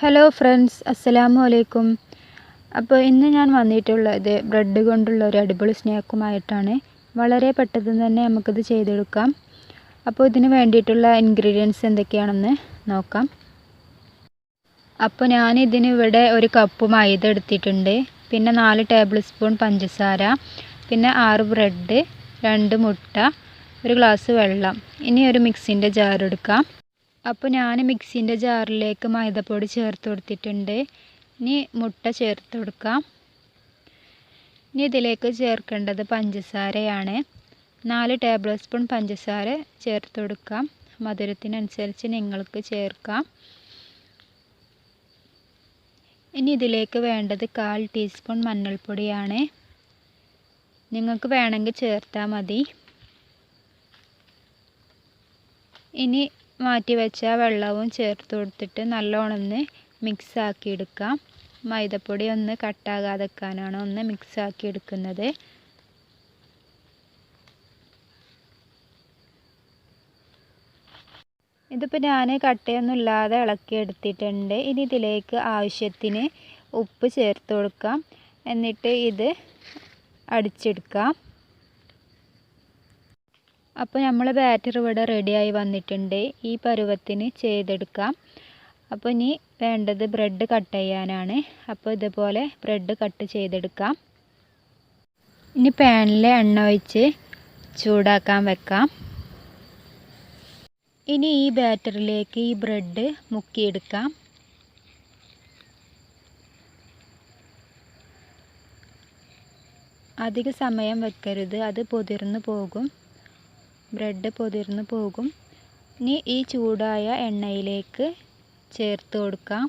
Hello friends അസ്സലാമു അലൈക്കും അപ്പോൾ ഇന്ന് ഞാൻ വന്നിട്ടുള്ളത് ബ്രെഡ് കൊണ്ടുള്ള ഒരു അടിപൊളി സ്നാക്കുമായിട്ടാണ്. വളരെ പെട്ടെന്ന് തന്നെ നമുക്കിത് ചെയ്തെടുക്കാം. അപ്പോൾ ഇതിന് വേണ്ടിയിട്ടുള്ള ഇൻഗ്രീഡിയൻസ് എന്തൊക്കെയാണെന്ന് നോക്കാം. അപ്പോൾ ഞാൻ ഇവിടെ ഒരു കപ്പ് മൈദ എടുത്തിട്ടുണ്ട്. പിന്നെ നാല് ടേബിൾ സ്പൂൺ പഞ്ചസാര. പിന്നെ ആറ് ബ്രെഡ് രണ്ട് മുട്ട ഒരു ഗ്ലാസ് വെള്ളം. ഇനി ഒരു മിക്സിന്റെ ജാർ എടുക്കാം. അപ്പോൾ ഞാൻ മിക്സിന്റെ ജാറിലേക്ക് മൈദപ്പൊടി ചേർത്ത് കൊടുത്തിട്ടുണ്ട്. ഇനി മുട്ട ചേർത്ത് കൊടുക്കാം. ഇനി ഇതിലേക്ക് ചേർക്കേണ്ടത് പഞ്ചസാരയാണ്. നാല് ടേബിൾ സ്പൂൺ പഞ്ചസാര ചേർത്ത് കൊടുക്കാം. മധുരത്തിനനുസരിച്ച് നിങ്ങൾക്ക് ചേർക്കാം. ഇനി ഇതിലേക്ക് വേണ്ടത് കാൽ ടീസ്പൂൺ മഞ്ഞൾപ്പൊടിയാണ്. നിങ്ങൾക്ക് വേണമെങ്കിൽ ചേർത്താൽ മതി. ഇനി മാറ്റി വെച്ച വെള്ളവും ചേർത്ത് കൊടുത്തിട്ട് നല്ലോണം ഒന്ന് മിക്സ് ആക്കി എടുക്കാം. മൈദപ്പൊടി ഒന്ന് കട്ടാകാതെക്കാനാണ് ഒന്ന് മിക്സ് ആക്കി എടുക്കുന്നത്. ഇതിപ്പോൾ ഞാൻ കട്ടയൊന്നും ഇല്ലാതെ ഇളക്കി എടുത്തിട്ടുണ്ട്. ഇനി ഇതിലേക്ക് ആവശ്യത്തിന് ഉപ്പ് ചേർത്ത് കൊടുക്കാം. എന്നിട്ട് ഇത് അടിച്ചെടുക്കാം. അപ്പോൾ നമ്മൾ ബാറ്റർ ഇവിടെ റെഡിയായി വന്നിട്ടുണ്ട്. ഈ പരുവത്തിന് ചെയ്തെടുക്കാം. അപ്പോൾ ഇനി വേണ്ടത് ബ്രെഡ് കട്ട് ചെയ്യാനാണ്. അപ്പോൾ ഇതുപോലെ ബ്രെഡ് കട്ട് ചെയ്തെടുക്കാം. ഇനി പാനിൽ എണ്ണ ഒഴിച്ച് ചൂടാക്കാൻ വെക്കാം. ഇനി ഈ ബാറ്ററിലേക്ക് ഈ ബ്രെഡ് മുക്കിയെടുക്കാം. അധിക സമയം വെക്കരുത്. അത് പൊതിർന്നു പോകും. ബ്രെഡ് പൊതിർന്ന് പോകും. ഇനി ഈ ചൂടായ എണ്ണയിലേക്ക് ചേർത്ത് കൊടുക്കാം.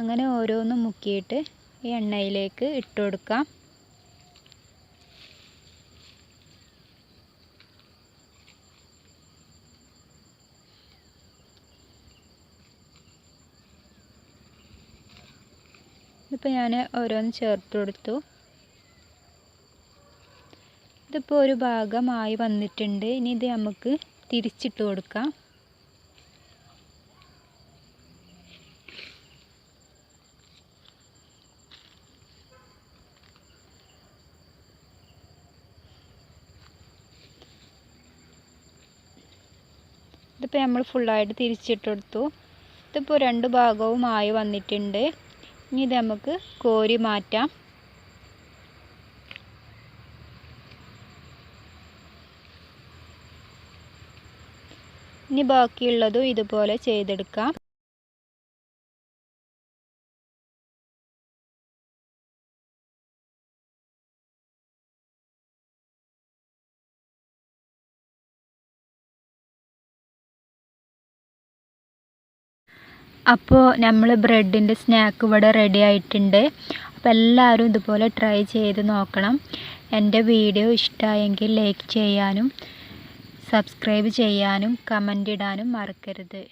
അങ്ങനെ ഓരോന്നും മുക്കിയിട്ട് ഈ എണ്ണയിലേക്ക് ഇട്ട് കൊടുക്കാം. ഇപ്പം ഞാൻ ഓരോന്ന് ചേർത്ത് കൊടുത്തു. ഇതിപ്പോൾ ഒരു ഭാഗമായി വന്നിട്ടുണ്ട്. ഇനി ഇത് നമുക്ക് തിരിച്ചിട്ട് കൊടുക്കാം. ഇതിപ്പോൾ നമ്മൾ ഫുള്ളായിട്ട് തിരിച്ചിട്ട് കൊടുത്തു. ഇതിപ്പോൾ രണ്ട് ഭാഗവുമായി വന്നിട്ടുണ്ട്. ഇനി ഇത് നമുക്ക് കോരി മാറ്റാം. ഇനി ബാക്കിയുള്ളതും ഇതുപോലെ ചെയ്തെടുക്കാം. അപ്പോൾ നമ്മൾ ബ്രെഡിന്റെ സ്നാക്ക് ഇവിടെ റെഡി ആയിട്ടുണ്ട്. അപ്പോൾ എല്ലാവരും ഇതുപോലെ ട്രൈ ചെയ്ത് നോക്കണം. എന്റെ വീഡിയോ ഇഷ്ടമായെങ്കിൽ ലൈക്ക് ചെയ്യാനും സബ്സ്ക്രൈബ് ചെയ്യാനും കമന്റ് ഇടാനും മറക്കരുത്.